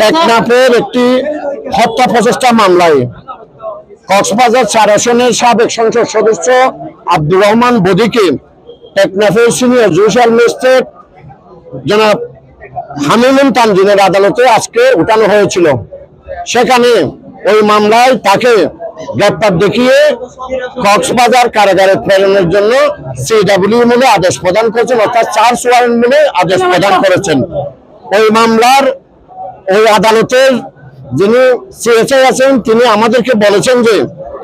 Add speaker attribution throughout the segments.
Speaker 1: টেকনাফের একটি হত্যা প্রচেষ্টা মামলায় কক্সবাজার চার আসনের সাবেক সংসদ সদস্য আব্দুর রহমান বদিকে টেকনাফের সিনিয়র জুডিশিয়াল ম্যাজিস্ট্রেট জনাব হামিমুন তানজিনের আদালতে আজকে উঠানো হয়েছিল সেখানে ওই মামলায় তাকে গ্রেপ্তার দেখিয়ে কক্সবাজার কারাগারে প্রেরণের জন্য সিডাব্লিউ মিলে আদেশ প্রদান করেছেন অর্থাৎ চার্জ ওয়ারেন্ট মিলে আদেশ প্রদান করেছেন ওই মামলার ওই আদালতের যিনি সিএসআই আছেন তিনি আমাদেরকে বলেছেন যে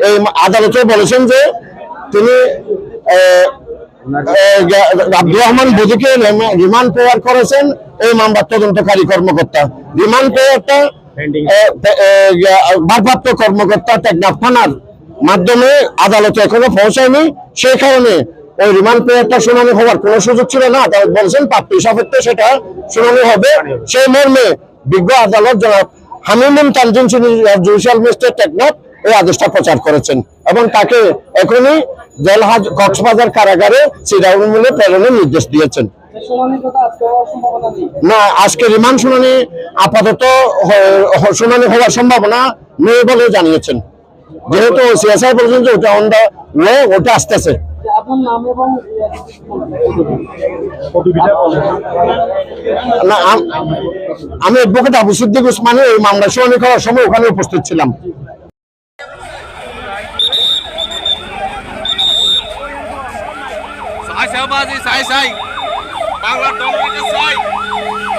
Speaker 1: এই আদালতে বলেছেন যে তিনি আব্দুর রহমান বুধিকে রিমান্ড প্রেয়ার করেছেন এই মামলার তদন্তকারী কর্মকর্তা রিমান্ড প্রেয়ারটা ভারপ্রাপ্ত কর্মকর্তা টেকনাফ থানার মাধ্যমে আদালতে এখনো পৌঁছায়নি সেই কারণে ওই রিমান্ড পেয়ারটা শুনানি হওয়ার কোনো সুযোগ ছিল না আদালত বলছেন পাপড়ি সাপত্তে সেটা শুনানি হবে সেই মর্মে বিজ্ঞ আদালত জনাব হামিমুন তানজিম জুডিশিয়াল মিনিস্টার টেকনাফ এই আদেশটা প্রচার করেছেন এবং তাকে এখনই জেলহাজ কক্সবাজার কারাগারে সিরাউল প্রেরণের নির্দেশ দিয়েছেন না আজকে রিমান্ড শুনানি আপাতত শুনানি হওয়ার সম্ভাবনা নেই বলে জানিয়েছেন যেহেতু সিএসআই বলছেন যে ওটা অন দা ওটা আসতেছে না আমি অ্যাডভোকেট আবু সিদ্দিক উসমানি ওই মামলা শুনানি করার সময় ওখানে উপস্থিত ছিলাম সাই সাই A ladrão sai!